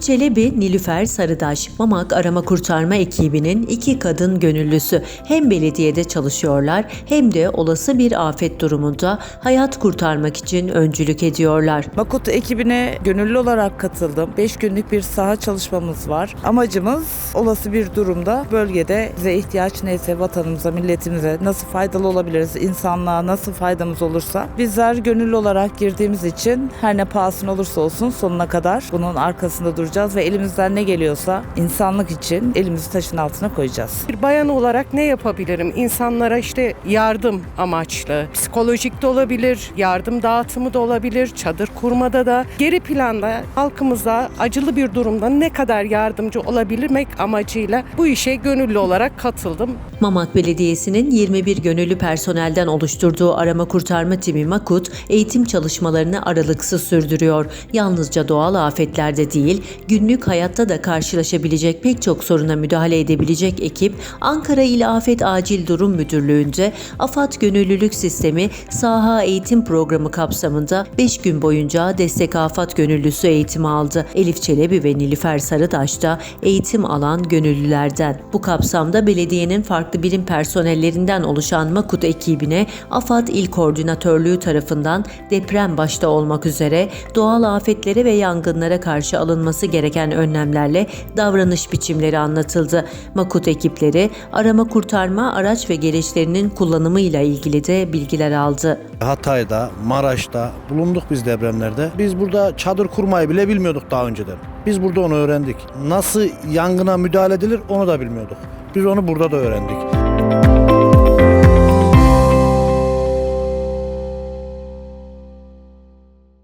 Çelebi, Nilüfer Sarıdaş, Mamak Arama Kurtarma ekibinin iki kadın gönüllüsü hem belediyede çalışıyorlar hem de olası bir afet durumunda hayat kurtarmak için öncülük ediyorlar. Makut ekibine gönüllü olarak katıldım. 5 günlük bir saha çalışmamız var. Amacımız olası bir durumda bölgede bize ihtiyaç neyse vatanımıza, milletimize nasıl faydalı olabiliriz, insanlığa nasıl faydamız olursa bizler gönüllü olarak girdiğimiz için her ne pahasına olursa olsun sonuna kadar bunun arkasında duracağız ve elimizden ne geliyorsa insanlık için elimizi taşın altına koyacağız. Bir bayan olarak ne yapabilirim? İnsanlara işte yardım amaçlı. Psikolojik de olabilir, yardım dağıtımı da olabilir, çadır kurmada da. Geri planda halkımıza acılı bir durumda ne kadar yardımcı olabilmek amacıyla bu işe gönüllü olarak katıldım. Mamak Belediyesi'nin 21 gönüllü personelden oluşturduğu arama kurtarma timi Makut, eğitim çalışmalarını aralıksız sürdürüyor. Yalnızca doğal afetlerde değil, günlük hayatta da karşılaşabilecek pek çok soruna müdahale edebilecek ekip, Ankara İl Afet Acil Durum Müdürlüğü'nce AFAD Gönüllülük Sistemi Saha Eğitim Programı kapsamında 5 gün boyunca destek afat gönüllüsü eğitimi aldı. Elif Çelebi ve Nilüfer Sarıdaş da eğitim alan gönüllülerden. Bu kapsamda belediyenin farklı birim personellerinden oluşan Makut ekibine AFAD İl Koordinatörlüğü tarafından deprem başta olmak üzere doğal afetlere ve yangınlara karşı alınması gereken önlemlerle davranış biçimleri anlatıldı. Makut ekipleri arama kurtarma araç ve gereçlerinin kullanımıyla ilgili de bilgiler aldı. Hatay'da, Maraş'ta bulunduk biz depremlerde. Biz burada çadır kurmayı bile bilmiyorduk daha önceden. Biz burada onu öğrendik. Nasıl yangına müdahale edilir onu da bilmiyorduk. Biz onu burada da öğrendik.